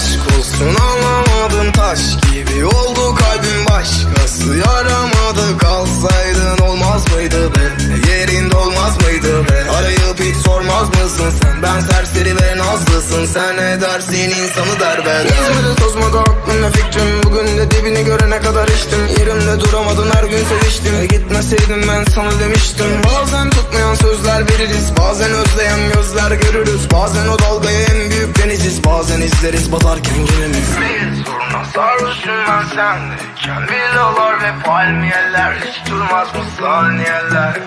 Aşk olsun anlamadım taş gibi oldu kalbim. Başkası yaramadı kalsaydın olmaz mıydı be? Yerinde olmaz mıydı be? Arayıp hiç sormaz mısın sen? Ben serseri ve nazlısın sen ne dersin? İnsanı derbeder. İzmir'de tozmadı aklım ve fikrim. Bugün de dibini görene kadar içtim. Yerimde duramadın her gün seviştim. E Gitmeseydim ben sana demiştim. Bazen tutmayan sözler veririz Bazen özleyen gözler görürüz. Bazen o dalgaya en büyük deniziz Bazen izleriz batarken gemimiz Bir soruna sarhoşum ben sendeyken Villalar ve palmiyeler. Hiç durmaz mı saniyeler.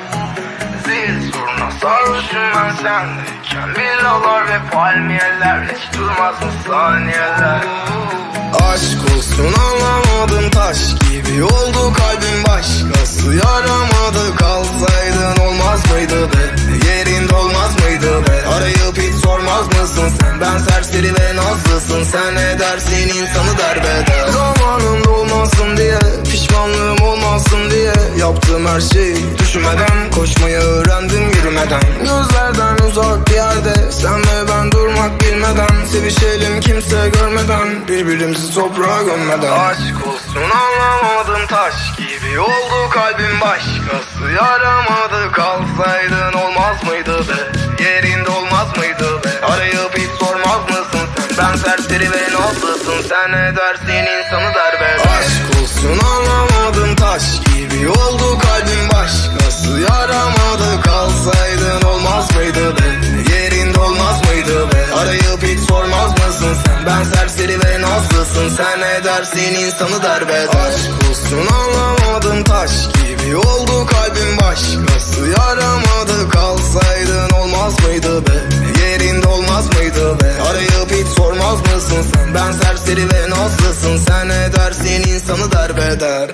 Zil soruna sarhoşum ben sendeyken Villalar ve palmiyeler. Hiç durmaz mı saniyeler. Aşk olsun anlamadım taş gibi oldu kalbim başkası nazlısın sen ne dersin? İnsanı derbeder. Zamanında olmasın diye pişmanlığım olmasın diye Yaptığım her şeyi düşünmeden koşmayı öğrendim yürümeden. Gözlerden uzak bir yerde sen ve ben durmak bilmeden Sevişelim kimse görmeden birbirimizi toprağa gömmeden. Aşk olsun anlamadım taş gibi oldu kalbim başkası Yaramadı kalsaydın sen ne dersin insanı derbeder Aşk olsun anlamadım taş gibi oldu kalbim. Başkası Yaramadı kalsaydın olmaz mıydı be? Yerinde olmaz mıydı be? Arayıp hiç sormaz mısın sen? Ben serseri ve nazlısın. Sen ne dersin insanı derbeder Aşk olsun anlamadım taş gibi oldu kalbim. Başkası Yaramadı kalsaydın olmaz mıydı be? Yerinde olmaz mıydı be? Arayıp hiç sormaz mısın sen? Ben serseri ve nazlısın sen ne dersin insanı derbeder